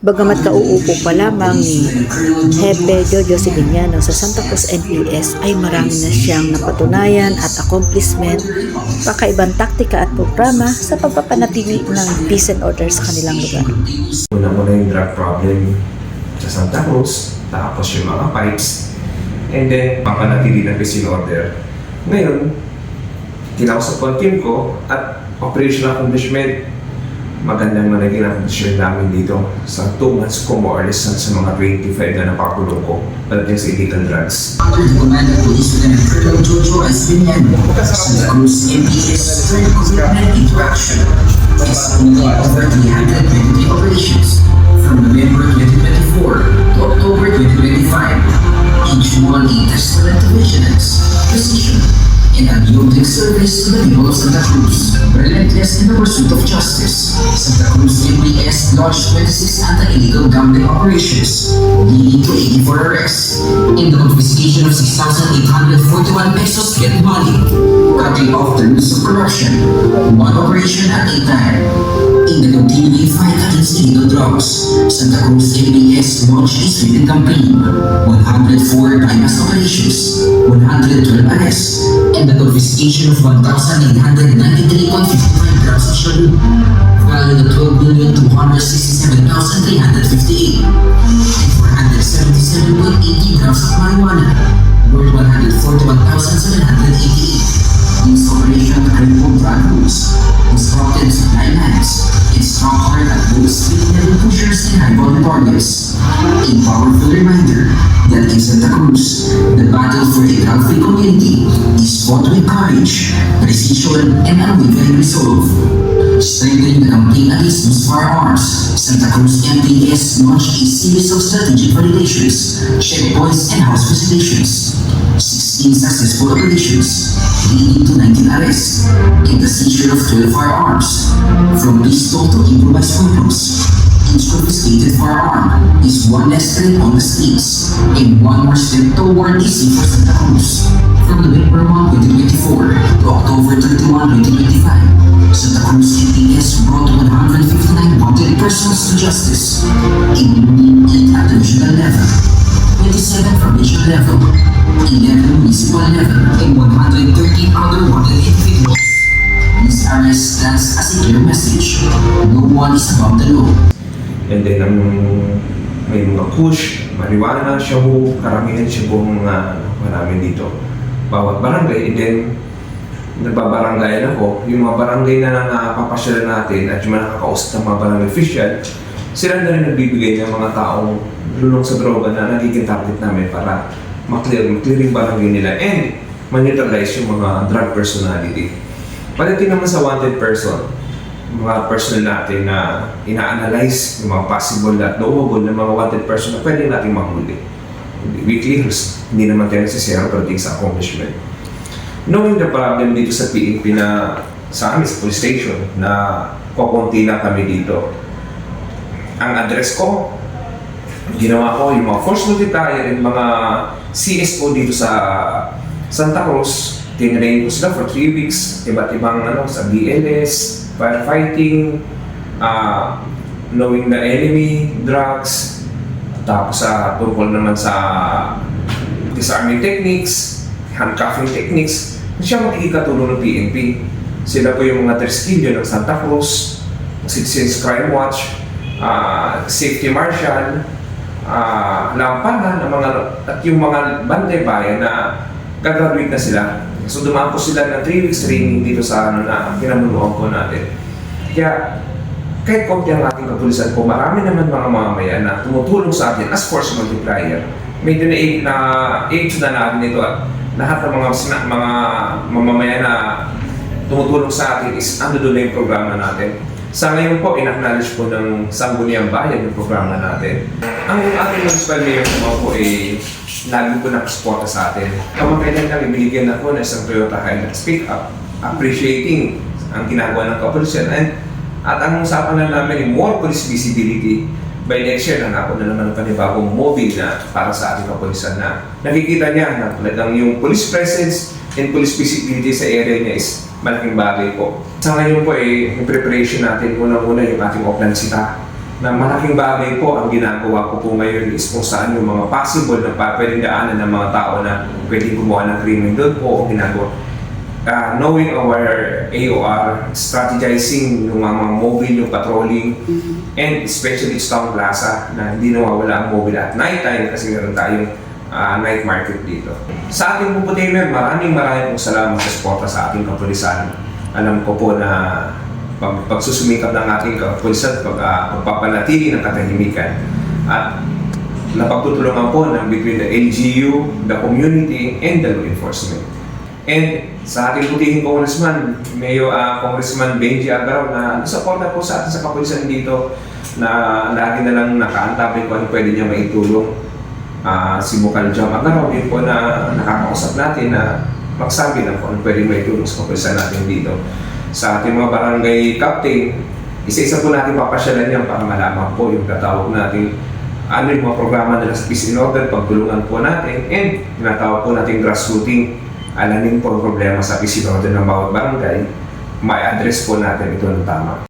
Bagamat kauupo pa lamang ni Hepe Jojo Sibiniano sa Santa Cruz NPS ay marami na siyang napatunayan at accomplishment, kakaibang taktika at programa sa pagpapanatili ng peace and order sa kanilang lugar. Una-una yung drug problem sa Santa Cruz, tapos yung mga pipes, and then papanatili ng peace and order. Ngayon, kinausap ko ang team ko at operational accomplishment, magandang na naging accomplishment namin dito sa 2 months ko more or less sa, mga 25 na napakulong ko. Pagdating sa illegal drugs. Under the command of Police Colonel Jojo Espiniano, Santa Cruz MPS third government interaction. Is only over 323 operations. From November 2024 unyielding service to the people Santa Cruz. Relentless in the pursuit of justice, Santa Cruz MPS launched 26 anti-illegal gambling operations, leading to 84 arrests in the confiscation of 6,841 pesos get money, cutting off the roots of corruption, one operation at a time. In the continuing fight against illegal drugs, Santa Cruz MPS launched a sweeping campaign, 104 bypass operations, 112 arrests, confiscation of 1,893.55 grams of shabu, valued at 12,267,358, and 477.80 grams of marijuana, worth 141,788. These operations remove drug rules, disrupted pushers and volume. A powerful reminder that in Santa Cruz, the battle for a drug-free community is fought with courage, precision, and unwavering resolve. Strengthening the campaign against firearms, Santa Cruz MPS launched a series of strategic validations, checkpoints, and house visitations. 16 successful operations, leading to 19 arrests, and the seizure of 12 firearms, from pistol to improvised weapons. Each confiscated firearm is one less threat on the streets, and one more step toward a safer Santa Cruz. From November 1, 2024 to October 31, 2025, Santa Cruz MPS brought 159 wanted persons to justice, including 8 at the regional level, 27 provincial level, 11 municipal level, and 113 other wanted individuals. This arrest stands as a clear message. No one is above the law. And then, ang may mga kush, marijuana, shabu, karamihan shabu ang mga namin dito. Bawat barangay, and then, nagbabaranggayan ako. Yung mga barangay na napapasyalan natin at yung mga nakakausap ng mga barangay official, sila na rin nagbibigay ng mga taong lulong sa droga na nagiging target namin para maklear, maklear yung barangay nila and maneutralize yung mga drug personality. Pagdating naman sa wanted person, mga person natin na ina-analyze yung mga possible at knowable na mga wanted person na pwede natin mahuli. Weekly, hindi naman tayo nagsisira pagdating sa accomplishment. Knowing the problem dito sa PNP na sa amin, sa police station, na kukunti lang kami dito. Ang address ko, ginawa ko yung mga force multiplier and mga CSO dito sa Santa Cruz. Tinrain ko sila for 3 weeks, iba't ibang ano, sa BLS, firefighting, uh, knowing the enemy, drugs, tapos sa tungkol naman sa disarming techniques, handcuffing techniques, siya magkikatulong ng PNP. Sila po yung mga Tresquillo ng Santa Cruz, Citizens Crime Watch, ah, Safety Marshal, uh, lampanan ng mga at yung mga bantay bayan na gagraduate na sila. So dumaan po sila ng 3 weeks training dito sa ano na pinamunuan po natin. Kaya kahit konti ang ating kapulisan po, marami naman mga mamamayan na tumutulong sa atin as force multiplier. Medyo na na age na natin ito at lahat ng mga sina- mga mamamayan na tumutulong sa atin is ano doon na yung programa natin. Sa ngayon po, in-acknowledge po ng Sangguniang Bayan yung programa natin. Ang ating municipal mayor po ay lagi po nakasuporta sa atin. Kamakailan lang ibinigyan ako ng isang Toyota Hilux pickup appreciating ang ginagawa ng kapulisan and at ang usapan na namin ay more police visibility by next year na ako na naman ng panibagong mobile na para sa ating kapulisan na nakikita niya na talagang yung police presence and police visibility sa area niya is malaking bagay po. Sa ngayon po eh, yung preparation natin, unang-una yung ating Oplan Sita na malaking bagay po ang ginagawa ko po ngayon is kung saan yung mga possible na pwedeng daanan ng mga tao na pwedeng gumawa ng krimen doon po ang ginagawa. Ah, knowing our AOR, strategizing yung mga mobile, yung patrolling, and especially sa Town Plaza na hindi nawawala ang mobile at night time kasi meron tayong ah, night market dito. Sa ating puputimer, maraming maraming pong salamat sa suporta sa ating kapulisan. Alam ko po na pagsusumikap ng ating kapulisan, pag, uh, pagpapanatili ng katahimikan at napagtutulungan po ng between the LGU, the community, and the law enforcement. And sa ating putihing congressman, Mayo uh, Congressman Benji Agaraw na suporta po sa atin sa kapulisan dito na lagi na lang nakaantabay kung ano pwede niya maitulong. Ah, si Bukal Jam Agaraw din po na nakakausap natin na magsabi ng kung ano pwede maitulong sa kapulisan natin dito. Sa ating mga barangay captain, isa-isa po natin papasyalan yan para malaman po yung katawag natin. Ano yung mga programa nila sa peace in order, pagtulungan po natin, and tinatawag po natin grassrooting, alamin po ang problema sa peace in order ng bawat barangay, ma-address po natin ito ng tama.